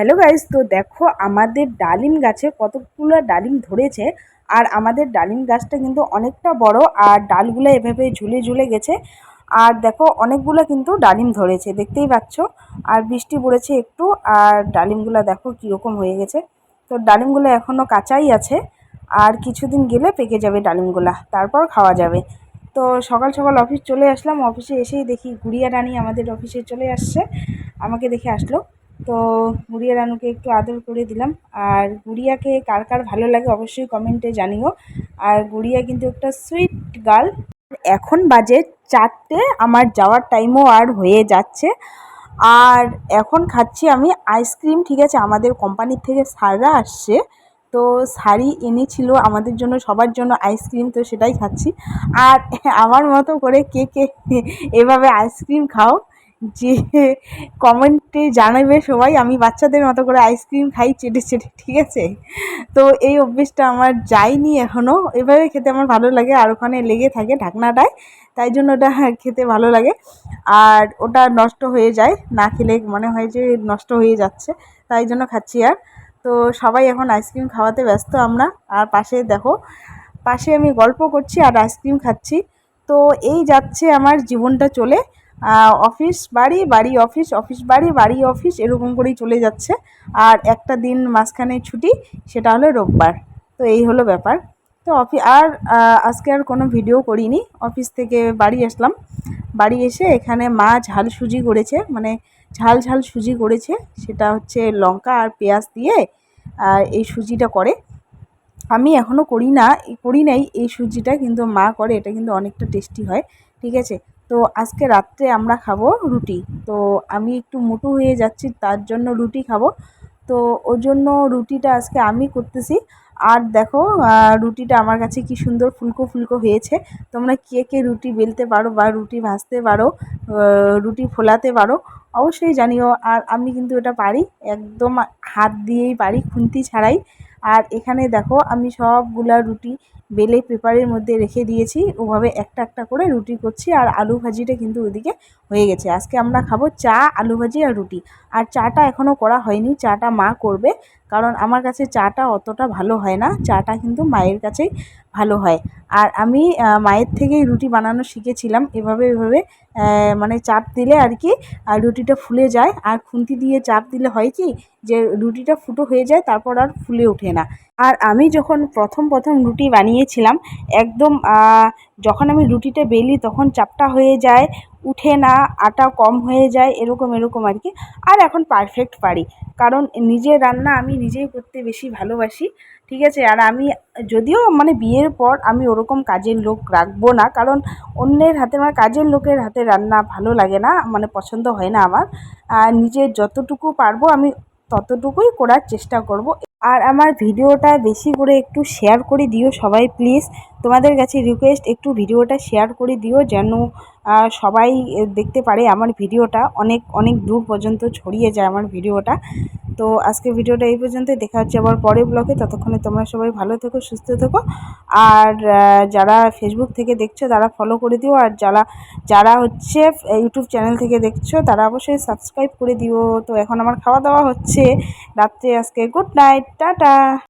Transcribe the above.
Hello guys তো দেখো আমাদের ডালিম গাছে কতগুলো ডালিম ধরেছে, আর আমাদের ডালিম গাছটা কিন্তু অনেকটা বড়, আর ডালগুলো এভাবে ঝুলে ঝুলে গেছে, আর দেখো অনেকগুলো কিন্তু ডালিম ধরেছে, দেখতেই পাচ্ছ, আর বৃষ্টি পড়েছে একটু, আর ডালিমগুলো দেখো কীরকম হয়ে গেছে, তো ডালিমগুলো এখনও কাঁচাই আছে, আর কিছুদিন গেলে পেকে যাবে ডালিমগুলা, তারপর খাওয়া যাবে, তো সকাল সকাল অফিস চলে আসলাম, অফিসে এসেই দেখি গুড়িয়া রানী আমাদের অফিসে চলে আসছে, আমাকে দেখে আসলো তো গুড়িয়া রানুকে একটু আদর করে দিলাম। আর গুড়িয়াকে কার কার ভালো লাগে অবশ্যই কমেন্টে জানিও। আর গুড়িয়া কিন্তু একটা সুইট গার্ল এখন বাজে চারটে, আমার যাওয়ার টাইমও আর হয়ে যাচ্ছে। আর এখন খাচ্ছি আমি আইসক্রিম ঠিক আছে? আমাদের কোম্পানির থেকে সাররা আসছে। তো শাড়ি এনেছিল আমাদের জন্য, সবার জন্য আইসক্রিম তো সেটাই খাচ্ছি। আর আমার মতো করে কে কে এভাবে আইসক্রিম খাও যে কমেন্টে জানাবে সবাই, আমি বাচ্চাদের মতো করে আইসক্রিম খাই, চেটে চেটে, ঠিক আছে? তো এই অভ্যেসটা আমার যায়নি এখনও এভাবে খেতে আমার ভালো লাগে, আর ওখানে লেগে থাকে ঢাকনাটায়, তাই জন্য ওটা খেতে ভালো লাগে। আর ওটা নষ্ট হয়ে যায়, না খেলে মনে হয় যে নষ্ট হয়ে যাচ্ছে, তাই জন্য খাচ্ছি আর। তো সবাই এখন আইসক্রিম খাওয়াতে ব্যস্ত আমরা। আর পাশে দেখো, পাশে আমি গল্প করছি আর আইসক্রিম খাচ্ছি। তো এই যাচ্ছে আমার জীবনটা চলে। অফিস বাড়ি বাড়ি অফিস অফিস বাড়ি বাড়ি অফিস এরকম করেই চলে যাচ্ছে। আর একটা দিন মাঝখানে ছুটি, সেটা হলো রোববার। তো এই হলো ব্যাপার। তো অফি আর আজকে আর কোনো ভিডিও করিনি। অফিস থেকে বাড়ি আসলাম। বাড়ি এসে এখানে মা ঝাল সুজি করেছে মানে ঝাল ঝাল সুজি করেছে। সেটা হচ্ছে লঙ্কা আর পেঁয়াজ দিয়ে এই সুজিটা করে। আমি এখনও করি না, করি নাই, এই সুজিটা কিন্তু মা করে, এটা কিন্তু অনেকটা টেস্টি হয়। ঠিক আছে? তো আজকে রাত্রে আমরা খাব রুটি। তো আমি একটু মোটু হয়ে যাচ্ছি, তার জন্য রুটি খাব। তো ওর জন্য রুটিটা আজকে আমি করতেছি। আর দেখো রুটিটা আমার কাছে কি সুন্দর ফুলকো ফুলকো হয়েছে। তোমরা কে কে রুটি বেলতে পারো বা রুটি ভাজতে পারো রুটি ফোলাতে পারো, অবশ্যই জানিও। আর আমি কিন্তু এটা পারি, একদম হাত দিয়েই পারি, খুন্তি ছাড়াই। আর এখানে দেখো, আমি সবগুলা রুটি বেলে পেপারের মধ্যে রেখে দিয়েছি। ওভাবে একটা একটা করে রুটি করছি আর আলু ভাজিটা কিন্তু ওদিকে হয়ে গেছে। আজকে আমরা খাব চা, আলু ভাজি আর রুটি। আর চাটা এখনও করা হয়নি, চাটা মা করবে। কারণ আমার কাছে চাটা অতটা ভালো হয় না, চাটা কিন্তু মায়ের কাছেই ভালো হয়। আর আমি মায়ের থেকেই রুটি বানানো শিখেছিলাম। এভাবে এভাবে মানে চাপ দিলে আর কি, আর রুটিটা ফুলে যায়। আর খুন্তি দিয়ে চাপ দিলে হয় কি, যে রুটিটা ফুটো হয়ে যায়, তারপর আর ফুলে ওঠে না। আর আমি যখন প্রথম প্রথম রুটি বানিয়েছিলাম, একদম যখন আমি রুটিটা বেলি তখন চাপটা হয়ে যায়, উঠে না, আটা কম হয়ে যায়, এরকম এরকম আর কি। আর এখন পারফেক্ট পারি, কারণ নিজের রান্না আমি নিজেই করতে বেশি ভালোবাসি, ঠিক আছে? আর আমি, যদিও মানে বিয়ের পর আমি ওরকম কাজের লোক রাখব না, কারণ অন্যের হাতে মানে কাজের লোকের হাতে রান্না ভালো লাগে না মানে পছন্দ হয় না আমার। আর নিজের যতটুকু পারব আমি ততটুকুই করার চেষ্টা করব। আর আমার ভিডিওটা বেশি করে একটু শেয়ার করে দিও সবাই প্লিজ তোমাদের কাছে রিকোয়েস্ট একটু ভিডিওটা শেয়ার করে দিও যেন সবাই দেখতে পারে আমার ভিডিওটা। অনেক অনেক দূর পর্যন্ত ছড়িয়ে যায় আমার ভিডিওটা। তো আজকে ভিডিওটা এই পর্যন্তই। দেখা হচ্ছে আবার পরে ব্লগে। ততক্ষণে তোমরা সবাই ভালো থেকো, সুস্থ থেকো। আর যারা ফেসবুক থেকে দেখছ, তারা ফলো করে দিও। আর যারা যারা হচ্ছে ইউটিউব চ্যানেল থেকে দেখছ, তারা অবশ্যই সাবস্ক্রাইব করে দিও। তো এখন আমার খাওয়া দাওয়া হচ্ছে। রাত্রে আজকে গুড নাইট টাটা।